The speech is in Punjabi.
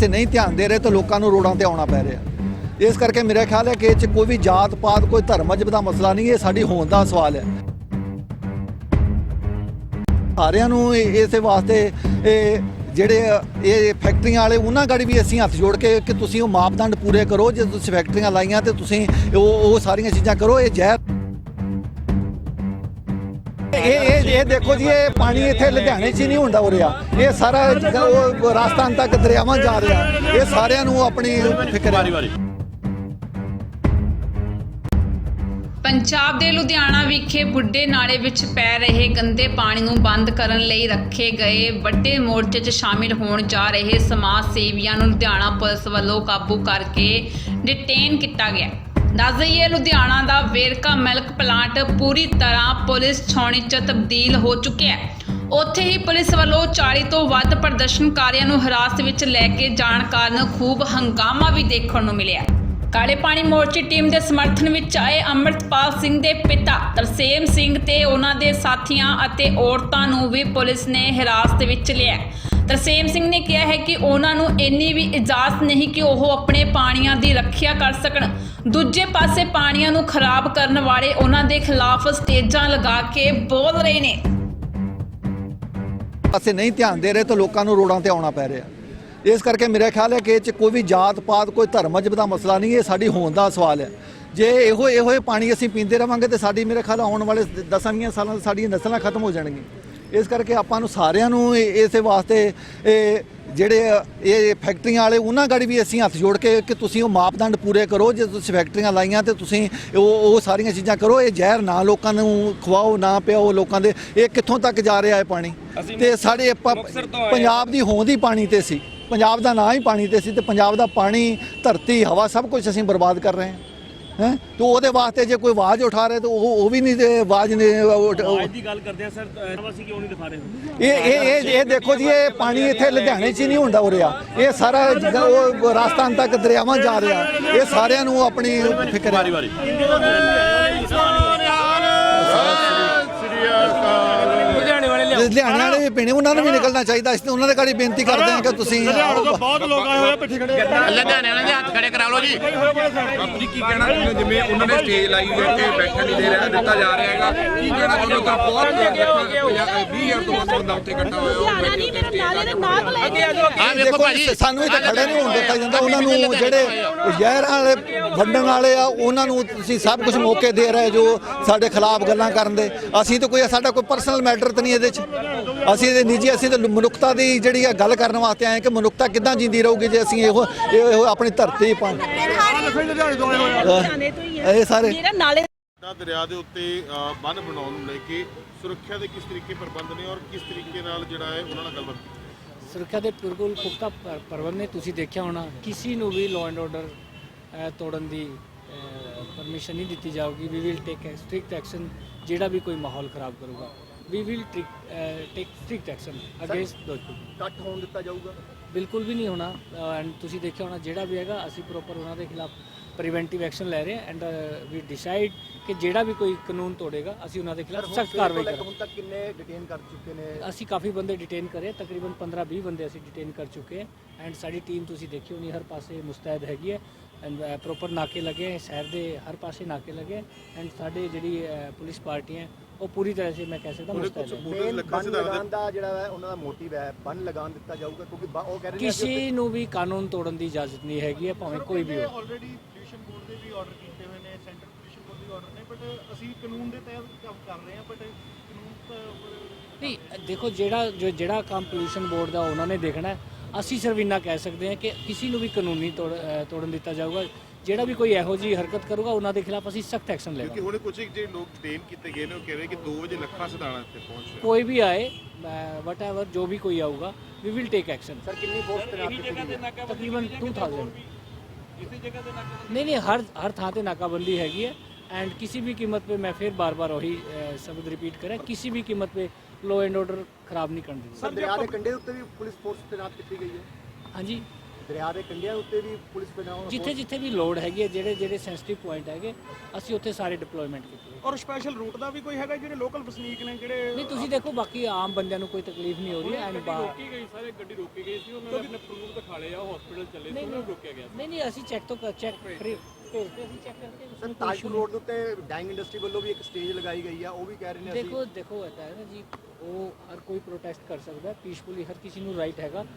ਪਾਸੇ ਨਹੀਂ ਧਿਆਨ ਦੇ ਰਹੇ ਤਾਂ ਲੋਕਾਂ ਨੂੰ ਰੋਡਾਂ ਤੇ ਆਉਣਾ ਪੈ ਰਿਹਾ। ਇਸ ਕਰਕੇ ਮੇਰਾ ਖਿਆਲ ਹੈ ਕਿ ਇਹ 'ਚ ਕੋਈ ਵੀ ਜਾਤ ਪਾਤ, ਕੋਈ ਧਰਮ ਅਜਬ ਦਾ ਮਸਲਾ ਨਹੀਂ, ਇਹ ਸਾਡੀ ਹੋਂਦ ਦਾ ਸਵਾਲ ਹੈ। ਸਾਰਿਆਂ ਨੂੰ ਇਹ- ਇਸੇ ਵਾਸਤੇ ਇਹ ਜਿਹੜੇ ਇਹ ਫੈਕਟਰੀਆਂ ਵਾਲੇ, ਉਹਨਾਂ ਗਾੜੀ ਵੀ ਅਸੀਂ ਹੱਥ ਜੋੜ ਕੇ ਕਿ ਤੁਸੀਂ ਉਹ ਮਾਪਦੰਡ ਪੂਰੇ ਕਰੋ, ਜੇ ਤੁਸੀਂ ਫੈਕਟਰੀਆਂ ਲਾਈਆਂ ਤੇ ਤੁਸੀਂ ਉਹ ਉਹ ਸਾਰੀਆਂ ਚੀਜ਼ਾਂ ਕਰੋ, ਇਹ ਜ਼ਹਿਰ ਇਹ ਇਹ ਇਹ ਦੇਖੋ ਜੀ, ਇਹ ਪਾਣੀ ਇੱਥੇ ਲੁਧਿਆਣੇ 'ਚ ਹੀ ਨਹੀਂ ਹੁੰਦਾ ਹੋ ਰਿਹਾ ਇਹ ਸਾਰਾ ਉਹ ਰਾਜਸਥਾਨ ਤੱਕ ਦਰਿਆਵਾਂ ਜਾ ਰਿਹਾ। ਇਹ ਸਾਰਿਆਂ ਨੂੰ ਆਪਣੀ ਫਿਕਰ ਹੈ ਪੰਜਾਬ ਦੇ ਲੁਧਿਆਣਾ ਵਿਖੇ ਬੁੱਢੇ ਨਾਲੇ ਵਿੱਚ ਪੈ ਰਹੇ ਗੰਦੇ ਪਾਣੀ ਨੂੰ ਬੰਦ ਕਰਨ ਲਈ ਰੱਖੇ ਗਏ ਵੱਡੇ ਮੋਰਚੇ 'ਚ ਸ਼ਾਮਿਲ ਹੋਣ ਜਾ ਰਹੇ ਸਮਾਜ ਸੇਵੀਆਂ ਨੂੰ ਲੁਧਿਆਣਾ ਪੁਲਿਸ ਵੱਲੋਂ ਕਾਬੂ ਕਰਕੇ ਡਿਟੇਨ ਕੀਤਾ ਗਿਆ। ਦੱਸ ਦਈਏ, ਲੁਧਿਆਣਾ ਦਾ ਵੇਰਕਾ ਮਿਲਕ ਪਲਾਂਟ ਪੂਰੀ ਤਰ੍ਹਾਂ ਪੁਲਿਸ ਛਾਉਣੀ 'ਚ ਤਬਦੀਲ ਹੋ ਚੁੱਕਿਆ ਹੈ। ਉੱਥੇ ਹੀ ਪੁਲਿਸ ਵੱਲੋਂ 40 ਤੋਂ ਵੱਧ ਪ੍ਰਦਰਸ਼ਨਕਾਰੀਆਂ ਨੂੰ ਹਿਰਾਸਤ ਵਿੱਚ ਲੈ ਕੇ ਜਾਣ ਕਾਰਨ ਖੂਬ ਹੰਗਾਮਾ ਵੀ ਦੇਖਣ ਨੂੰ ਮਿਲਿਆ ਕਾਲੇ ਪਾਣੀ ਮੋਰਚੇ ਟੀਮ ਦੇ ਸਮਰਥਨ ਵਿੱਚ ਆਏ ਅੰਮ੍ਰਿਤਪਾਲ ਸਿੰਘ ਦੇ ਪਿਤਾ ਤਰਸੇਮ ਸਿੰਘ ਤੇ ਉਹਨਾਂ ਦੇ ਸਾਥੀਆਂ ਅਤੇ ਔਰਤਾਂ ਨੂੰ ਵੀ ਪੁਲਿਸ ਨੇ ਹਿਰਾਸਤ ਵਿੱਚ ਲਿਆ। ਤਰਸੇਮ ਸਿੰਘ ਨੇ ਕਿਹਾ ਹੈ ਕਿ ਉਹਨਾਂ ਨੂੰ ਇੰਨੀ ਵੀ ਇਜਾਜ਼ਤ ਨਹੀਂ ਕਿ ਉਹ ਆਪਣੇ ਪਾਣੀਆਂ ਦੀ ਰੱਖਿਆ ਕਰ ਸਕਣ। ਦੂਜੇ ਪਾਸੇ ਪਾਣੀਆਂ ਨੂੰ ਖਰਾਬ ਕਰਨ ਵਾਲੇ ਉਹਨਾਂ ਦੇ ਖਿਲਾਫ ਸਟੇਜਾਂ ਲਗਾ ਕੇ ਬੋਲ ਰਹੇ ਨੇ। ਪਾਸੇ ਨਹੀਂ ਧਿਆਨ ਦੇ ਰਹੇ ਤਾਂ ਲੋਕਾਂ ਨੂੰ ਰੋਡਾਂ ਤੇ ਆਉਣਾ ਪੈ ਰਿਹਾ। ਇਸ ਕਰਕੇ ਮੇਰਾ ਖਿਆਲ ਹੈ ਕਿ ਇਹ 'ਚ ਕੋਈ ਵੀ ਜਾਤ ਪਾਤ ਕੋਈ ਧਰਮ ਮਜਬ ਦਾ ਮਸਲਾ ਨਹੀਂ ਇਹ ਸਾਡੀ ਹੋਂਦ ਦਾ ਸਵਾਲ ਹੈ। ਜੇ ਇਹੋ ਇਹੋ ਪਾਣੀ ਅਸੀਂ ਪੀਂਦੇ ਰਵਾਂਗੇ ਤੇ ਸਾਡੀ ਮੇਰੇ ਖਿਆਲ ਆਉਣ ਵਾਲੇ 10 ਸਾਲਾਂ 'ਚ ਸਾਡੀਆਂ ਨਸਲਾਂ ਖਤਮ ਹੋ ਜਾਣਗੀਆਂ। ਇਸ ਕਰਕੇ ਆਪਾਂ ਨੂੰ ਸਾਰਿਆਂ ਨੂੰ ਇਸੇ ਵਾਸਤੇ ਇਹ ਜਿਹੜੇ ਇਹ ਫੈਕਟਰੀਆਂ ਵਾਲੇ ਉਹਨਾਂ ਗਾੜੀ ਵੀ ਅਸੀਂ ਹੱਥ ਜੋੜ ਕੇ ਕਿ ਤੁਸੀਂ ਉਹ ਮਾਪਦੰਡ ਪੂਰੇ ਕਰੋ ਜੇ ਤੁਸੀਂ ਫੈਕਟਰੀਆਂ ਲਾਈਆਂ ਤੇ ਤੁਸੀਂ ਉਹ ਉਹ ਸਾਰੀਆਂ ਚੀਜ਼ਾਂ ਕਰੋ ਇਹ ਜ਼ਹਿਰ ਨਾ ਲੋਕਾਂ ਨੂੰ ਖਵਾਓ ਨਾ ਪਿਆਓ ਲੋਕਾਂ ਦੇ ਇਹ ਕਿੱਥੋਂ ਤੱਕ ਜਾ ਰਿਹਾ ਹੈ ਪਾਣੀ? ਤੇ ਸਾਡੇ ਪੰਜਾਬ ਦੀ ਹੋਂਦ ਹੀ ਪਾਣੀ ਤੇ ਸੀ। ਪੰਜਾਬ ਦਾ ਨਾਂ ਹੀ ਪਾਣੀ ਤੇ ਸੀ ਤੇ ਪੰਜਾਬ ਦਾ ਪਾਣੀ ਧਰਤੀ ਹਵਾ ਸਭ ਕੁਝ ਅਸੀਂ ਬਰਬਾਦ ਕਰ ਰਹੇ ਹਾਂ। ਹੈ? ਤੇ ਉਹਦੇ ਵਾਸਤੇ ਜੇ ਕੋਈ ਆਵਾਜ਼ ਉਠਾ ਰਿਹਾ ਤਾਂ ਉਹ ਉਹ ਵੀ ਨਹੀਂ ਤੇ ਆਵਾਜ਼ ਨੇ ਅੱਜ ਦੀ ਗੱਲ ਕਰਦੇ ਆ ਸਰ ਅਸੀਂ ਕਿਉਂ ਨਹੀਂ ਦਿਖਾ ਰਹੇ? ਇਹ ਇਹ ਇਹ ਇਹ ਦੇਖੋ ਜੀ ਇਹ ਪਾਣੀ ਇੱਥੇ ਲੁਧਿਆਣੇ 'ਚ ਹੀ ਨਹੀਂ ਹੁੰਦਾ ਹੋ ਰਿਹਾ ਇਹ ਸਾਰਾ ਉਹ ਰਾਜਸਥਾਨ ਤੱਕ ਦਰਿਆਵਾਂ ਜਾ ਰਿਹਾ। ਇਹ ਸਾਰਿਆਂ ਨੂੰ ਆਪਣੀ ਫਿਕਰ ਹੈ। ਲਿਆਓ ਲੁਧਿਆਣੇ ਵਾਲੇ ਵੀ ਪੀਣੇ ਉਹਨਾਂ ਨੂੰ ਵੀ ਨਿਕਲਣਾ ਚਾਹੀਦਾ ਅਸੀਂ ਤਾਂ ਉਹਨਾਂ ਦੇ ਗਾੜੀ ਬੇਨਤੀ ਕਰਦੇ ਹਾਂ ਕਿ ਤੁਸੀਂ ਬਹੁਤ ਲੋਕ ਆਏ ਹੋਏ ਪਿੱਛੇ ਖੜੇ ਲੁਧਿਆਣੇ ਵਾਲੇ ਦੇ ਹੱਥ ਖੜੇ ਕਰਾ ਲਓ ਜੀ। ਬਾਪੂ ਜੀ ਕੀ ਕਹਿਣਾ ਚਾਹੁੰਦੇ ਹੋ? ਜਿਵੇਂ ਉਹਨਾਂ ਨੇ ਸਟੇਜ ਲਾਈ ਹੋਈ ਹੈ ਕਿ ਬੈਠਣ ਨਹੀਂ ਦੇ ਰਿਹਾ ਦਿੱਤਾ ਜਾ ਰਿਹਾ ਹੈਗਾ। ਕੀ ਕਹਿਣਾ ਚਾਹੁੰਦੇ ਹੋ? ਤਾਂ ਬਹੁਤ 20000 ਤੋਂ ਵੱਧ ਬੰਦਾ ਉੱਥੇ ਇਕੱਠਾ ਹੋਇਆ ਉਹ ਹਰਿਆਣਾ ਨਹੀਂ ਮੇਰੇ ਨਾਲੇ ਦੇ ਨਾਲ ਲੈ ਕੇ ਆਜੋ ਆ ਵੇਖੋ ਦੇਖੋ ਭਾਜੀ ਸਾਨੂੰ ਇੱਥੇ ਖੜੇ ਨਹੀਂ ਹੋਣ ਦਿੱਤਾ ਜਾਂਦਾ। ਉਹਨਾਂ ਨੂੰ ਜਿਹੜੇ ਜ਼ਹਿਰਾਂ ਵਾਲੇ ਵੰਡਣ ਵਾਲੇ ਆ ਉਹਨਾਂ ਨੂੰ ਤੁਸੀਂ ਸਭ ਕੁਝ ਮੌਕੇ ਦੇ ਰਹੇ ਜੋ ਸਾਡੇ ਖਿਲਾਫ ਗੱਲਾਂ ਕਰਨ ਦੇ। ਅਸੀਂ ਤਾਂ ਕੋਈ ਸਾਡਾ ਕੋਈ ਪਰਸਨਲ ਮੈਟਰ ਤਾਂ ਨਹੀਂ ਇਹਦੇ 'ਚ। ਅਸੀਂ ਇਹਦੇ ਨਿੱਜੀ ਅਸੀਂ ਤਾਂ ਮਨੁੱਖਤਾ ਦੀ ਜਿਹੜੀ ਆ ਗੱਲ ਕਰਨ ਵਾਸਤੇ ਆਏ ਕਿ ਮਨੁੱਖਤਾ ਕਿੱਦਾਂ ਜਿੰਦੀ ਰਹੂਗੀ ਜੇ ਅਸੀਂ ਇਹੋ ਇਹੋ ਆਪਣੀ ਧਰਤੀ ਪਾ ਇਹ ਸਾਰੇ ਮੇਰਾ ਨਾਲੇ ਦਾ ਦਰਿਆ ਦੇ ਉੱਤੇ ਅ, ਬੰਨ੍ਹ ਬਣਾਉਣ ਨੂੰ ਲੈ ਕੇ ਸੁਰੱਖਿਆ ਦੇ ਕਿਸ ਤਰੀਕੇ ਪ੍ਰਬੰਧ ਨੇ ਔਰ ਕਿਸ ਤਰੀਕੇ ਨਾਲ ਜਿਹੜਾ ਹੈ ਉਹਨਾਂ ਨਾਲ ਗੱਲਬਾਤ ਕੀਤੀ? ਸੁਰੱਖਿਆ ਦੇ ਬਿਲਕੁਲ ਪੁਖਤਾ ਪ੍ਰਬੰਧ ਨੇ ਤੁਸੀਂ ਦੇਖਿਆ ਹੋਣਾ। ਕਿਸੇ ਨੂੰ ਵੀ ਲਾਅ ਐਂਡ ਆਰਡਰ ਤੋੜਨ ਦੀ ਪਰਮਿਸ਼ਨ ਨਹੀਂ ਦਿੱਤੀ ਜਾਊਗੀ। We will take strict action ਜਿਹੜਾ ਵੀ ਕੋਈ ਮਾਹੌਲ ਖਰਾਬ ਕਰੂਗਾ। We will take strict action against those ਕੱਟ ਹੋਣ ਦਿੱਤਾ ਜਾਊਗਾ? ਬਿਲਕੁਲ ਵੀ ਨਹੀਂ ਹੋਣਾ ਐਂਡ ਤੁਸੀਂ ਦੇਖਿਆ ਹੋਣਾ ਜਿਹੜਾ ਵੀ ਹੈਗਾ ਅਸੀਂ ਪ੍ਰੋਪਰ ਉਹਨਾਂ ਦੇ ਖਿਲਾਫ ਪ੍ਰੀਵੈਂਟਿਵ ਐਕਸ਼ਨ ਲੈ ਰਹੇ ਹਾਂ ਐਂਡ ਵੀ ਡਿਸਾਈਡ ਕਿ ਜਿਹੜਾ ਵੀ ਕੋਈ ਕਾਨੂੰਨ ਤੋੜੇਗਾ ਅਸੀਂ ਉਹਨਾਂ ਦੇ ਖਿਲਾਫ ਸਖਤ ਕਾਰਵਾਈ ਕਰਾਂਗੇ। ਹੁਣ ਤੱਕ ਕਿੰਨੇ ਡਿਟੇਨ ਕਰ ਚੁੱਕੇ ਨੇ? ਅਸੀਂ ਕਾਫੀ ਬੰਦੇ ਡਿਟੇਨ ਕਰੇ ਤਕਰੀਬਨ 15-20 ਬੰਦੇ ਅਸੀਂ ਡਿਟੇਨ ਕਰ ਚੁੱਕੇ ਹਾਂ ਐਂਡ ਸਾਡੀ ਟੀਮ ਤੁਸੀਂ ਦੇਖੀ ਹੋਣੀ ਹਰ ਪਾਸੇ ਮੁਸਤੈਦ ਹੈਗੀ ਹੈ ਐਂਡ ਪ੍ਰੋਪਰ ਨਾਕੇ ਲੱਗੇ ਹੈ ਸ਼ਹਿਰ ਦੇ ਹਰ ਪਾਸੇ ਨਾਕੇ ਲੱਗੇ ਐਂਡ ਸਾਡੇ ਜਿਹੜੀ ਅਹ, ਪੁਲਿਸ ਪਾਰਟੀ ਹੈ ਉਹ ਪੂਰੀ ਤਰ੍ਹਾਂ ਸੇ ਮੈਂ ਕਹਿ ਸਕਦਾ ਮੁਸਤੈਦ ਹੈ। ਬੂਟੇ ਲੱਖਾਂ ਸਿਧਾਰਤ ਦੇ ਦਾ ਜਿਹੜਾ ਹੈ ਉਹਨਾਂ ਦਾ ਮੋਟਿਵ ਹੈ ਬੰਨ ਲਗਾਉਣ ਦਿੱਤਾ ਜਾਊਗਾ ਕਿਉਂਕਿ ਉਹ ਕਹਿ ਕਿਸੇ ਨੂੰ ਵੀ ਕਾਨੂੰਨ ਤੋੜਨ ਦੀ ਇਜਾਜ਼ਤ ਨਹੀਂ ਹੈਗੀ ਹੈ ਭਾਵੇਂ ਕੋਈ ਵੀ ਹੋ ਆਲਰੇਡੀ ਪੋਲੂਸ਼ਨ ਬੋਰਡ ਦੇ ਵੀ ਆਰਡਰ ਕੀਤੇ ਹੋਏ ਨੇ ਸੈਂਟਰ ਪੋਲੂਸ਼ਨ ਬੋਰਡ ਦੇ ਆਰਡਰ ਨੇ ਬਟ ਅਸੀਂ ਕਾਨੂੰਨ ਦੇ ਤਹਿਤ ਕੰਮ ਕਰ ਰਹੇ ਹਾਂ ਬਟ ਕਾਨੂੰਨ ਤਾਂ ਨਹੀਂ ਦੇਖੋ ਜਿਹੜਾ ਜੋ ਜਿਹੜਾ ਕੰਮ ਪੋਲੂਸ਼ਨ ਬੋਰਡ ਦਾ ਉਹਨਾਂ ਨੇ ਦੇਖਣਾ ਹੈ, ਅਸੀਂ ਸਿਰਫ ਇੰਨਾ ਕਹਿ ਸਕਦੇ ਹਾਂ ਕਿ ਕਿਸੇ ਨੂੰ ਵੀ ਕਾਨੂੰਨੀ ਤੋੜ ਤੋੜਨ ਦਿੱਤਾ ਜਾਊਗਾ। ਜਿਹੜਾ ਵੀ ਕੋਈ ਇਹੋ ਜਿਹੀ ਹਰਕਤ ਕਰੂਗਾ ਉਹਨਾਂ ਦੇ ਖਿਲਾਫ ਅਸੀਂ ਸਖਤ ਐਕਸ਼ਨ ਕਿਉਂਕਿ ਲਵਾਂਗੇ ਹੁਣ ਕੁਝ ਜਿਹੜੇ ਲੋਕ ਡਿਟੇਨ ਕੀਤੇ ਗਏ ਨੇ ਉਹ ਕਹਿ ਰਹੇ ਕਿ 2 ਵਜੇ ਲੱਖਾਂ ਸਿਧਾਣਾ ਇੱਥੇ ਪਹੁੰਚ ਰਿਹਾ ਕੋਈ ਵੀ ਆਏ ਵਟ ਐਵਰ ਜੋ ਵੀ ਕੋਈ ਆਊਗਾ we will take action sir ਕਿੰਨੀ ਫੋਰਸ ਤੈਨਾਤ ਕੀਤੀ ਗਈ ਹੈ ਤਕਰੀਬਨ 2000 ਨਹੀਂ ਨਹੀਂ ਹਰ ਹਰ ਥਾਂ ਤੇ ਨਾਕਾਬੰਦੀ ਹੈਗੀ ਹੈ ਐਂਡ किसी भी कीमत पे मैं फिर बार बार वही अ, शब्द रिपीट करें किसी भी कीमत पे लॉ एंड ऑर्डर खराब नहीं करने देंगे ਸਰ ਦਰਿਆ ਦੇ ਕੰਢੇ ਉੱਤੇ ਵੀ ਪੁਲਿਸ ਫੋਰਸ ਤੈਨਾਤ ਕੀਤੀ ਗਈ ਹੈ हाँ जी ਦਰਿਆ ਦੇ ਕੰਢਿਆਂ ਉੱਤੇ ਵੀ ਪੁਲਿਸ ਬਣਾਉ ਜਿੱਥੇ ਜਿੱਥੇ ਵੀ ਲੋਡ ਹੈਗੀ ਹੈ ਜਿਹੜੇ ਜਿਹੜੇ ਸੈਂਸਿਟਿਵ ਪੁਆਇੰਟ ਹੈਗੇ ਅਸੀਂ ਉੱਥੇ ਸਾਰੇ ਡਿਪਲੋਇਮੈਂਟ ਕੀਤੇ ਔਰ ਸਪੈਸ਼ਲ ਰੂਟ ਦਾ ਵੀ ਕੋਈ ਹੈਗਾ ਜਿਹੜੇ ਲੋਕਲ ਵਸਨੀਕ ਨੇ ਜਿਹੜੇ ਨਹੀਂ ਤੁਸੀਂ ਦੇਖੋ ਬਾਕੀ ਆਮ ਬੰਦਿਆਂ ਨੂੰ ਕੋਈ ਤਕਲੀਫ ਨਹੀਂ ਹੋ ਰਹੀ ਐਂਡ ਰੋਕੀ ਗਈ ਸਾਰੇ ਗੱਡੀ ਰੋਕੀ ਗਈ ਸੀ ਉਹਨਾਂ ਨੇ ਆਪਣੇ ਪ੍ਰੂਫ ਦਿਖਾ ਲਏ ਆ ਹਸਪੀਟਲ ਚੱਲੇ ਸੀ ਉਹਨਾਂ ਨੂੰ ਰੋਕਿਆ ਗਿਆ ਨਹੀਂ ਨਹੀਂ ਅਸੀਂ ਚੈੱਕ ਤੋਂ ਚੈੱਕ ਭੇਜਦੇ ਅਸੀਂ ਚੈੱਕ ਕਰਕੇ ਸਰ ਤਾਜਪੁਰ ਰੋਡ ਦੇ ਉੱਤੇ ਡਾਈਂਗ ਇੰਡਸਟਰੀ ਵੱਲੋਂ ਵੀ ਇੱਕ ਸਟੇਜ ਲਗਾਈ ਗਈ ਆ ਉਹ ਵੀ ਕਹਿ ਰਹੇ ਨੇ ਦੇਖੋ ਦੇਖੋ ਇਹਦਾ ਹੈ ਨਾ ਜੀ ਉਹ ਹਰ ਕੋਈ ਪ੍ਰੋਟੈਸਟ ਕਰ ਸਕਦਾ ਪੀਸਫੁਲੀ ਹਰ ਕਿਸੇ ਨੂੰ ਰਾਈਟ ਹੈਗਾ।